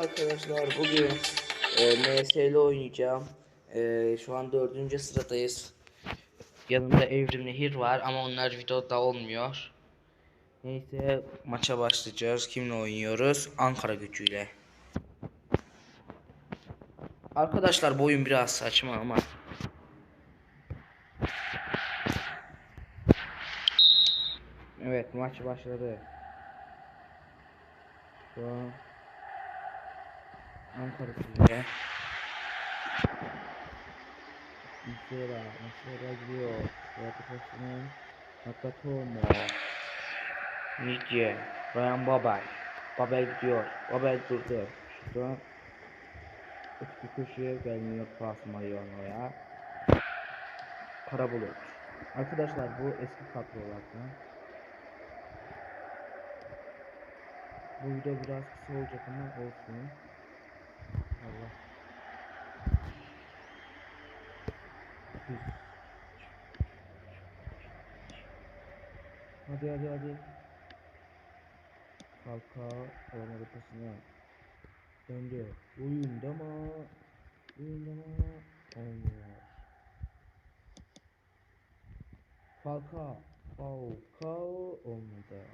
Arkadaşlar bugün e, MSL oynayacağım. E, şu an dördüncü sıradayız. Yanımda Evrim Nehir var ama onlar videoda olmuyor. Neyse maça başlayacağız. Kimle oynuyoruz? Ankara gücüyle. Arkadaşlar bu oyun biraz saçma ama. Evet maç başladı. Şu an Ankara gücüyle. Mesela, mesela gidiyor. Yaklaşımın Nakatomo. Nice. Ryan Babel. Babel gidiyor. Babel durdu. Şu an Öteki köşeye gelmiyor pas Mariano'ya. Karabulut. Arkadaşlar bu eski kadrolardan. Bu video biraz kısa olacak ama olsun. Allah. Hadi hadi hadi. Kalka olmadı pasına. Döndü. Oyunda mı? Oyunda mı? Olmuyor. Falka. Falka olmadı.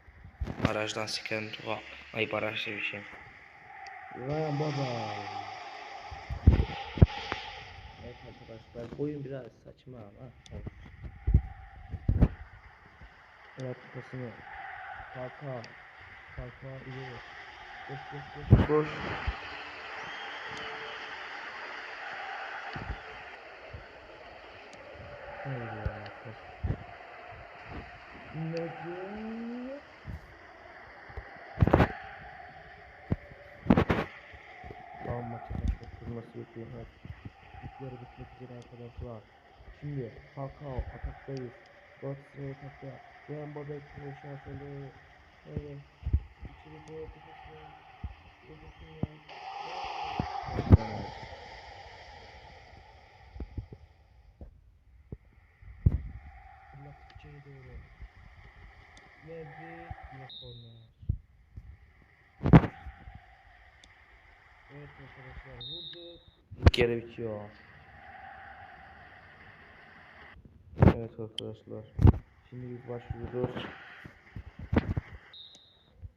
Barajdan siken dua. Ay baraj bir şey. Ryan Baba. Evet arkadaşlar oyun biraz saçma ama olsun. Evet kupasını. Falka. Falka ileri. Koş koş koş. Koş. Hayır ya. Koş. Ne diyor? Tamam maçı başlatılması bekliyor. Evet. Yarı bitmek üzere arkadaşlar. Şimdi Falcao ataktayız. Galatasaray atakta. Babel kılıçlar şöyle. Evet. İçeri. Allah içeri doğru. Verdi. Yine korner. Evet arkadaşlar vurdu. İlk yarı bitiyor. Evet arkadaşlar. Şimdi biz başlıyoruz.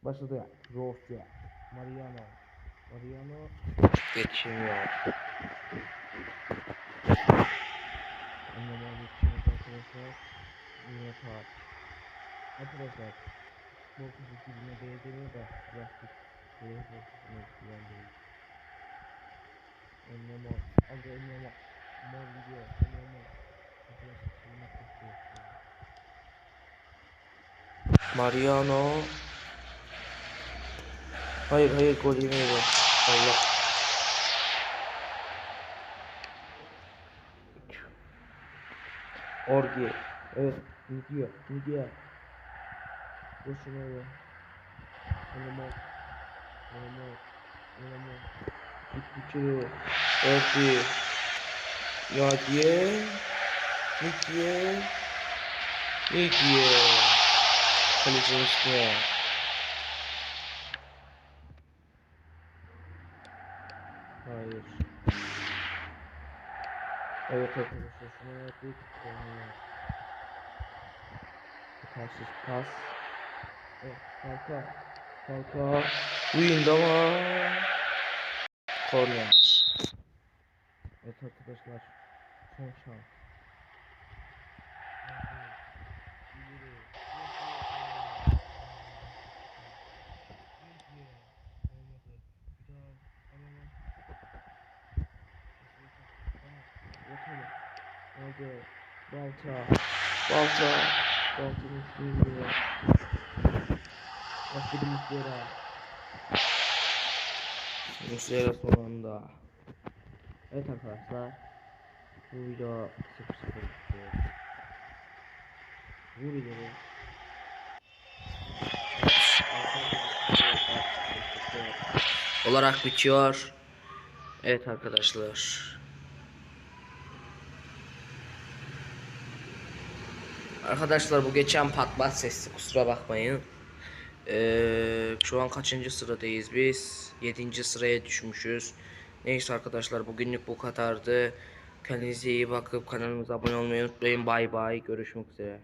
Başladı. Rosya. Mariano. Mariano geçemiyor. Anlamaya geçiyor arkadaşlar. Yine par. Arkadaşlar. Bu kızı filme değdiriyor da plastik. Böyle bir güvendeyiz. Önleme. Aga önleme. Mor gidiyor. Önleme. Arkadaşlar filme kızıyor. Mariano. Hayır hayır gol yemiyor. Allah. Orgi. Evet. Gidiyor. Gidiyor. Boşuna ya. Önleme. Gittikçe. Orgi. Ya diye. Ne diye. Ne diye. Kalecinin üstüne. Hayır. Evet arkadaşlar şuna yaptık. Olmuyor. Karşı pas. Evet, Falka. Falka. Win ama. Corner. Evet arkadaşlar. Son şans. Hadi. Balta. Balta. Baltanın üstüne gidiyor. Başladı Muslera. Muslera son anda. Evet arkadaşlar. Bu video 0-0 bitiyor. Bu videoyu olarak bitiyor. Evet arkadaşlar. Arkadaşlar bu geçen patlat sesi kusura bakmayın. Ee, şu an kaçıncı sıradayız biz? 7. sıraya düşmüşüz. Neyse arkadaşlar bugünlük bu kadardı. Kendinize iyi bakıp kanalımıza abone olmayı unutmayın. Bay bay. Görüşmek üzere.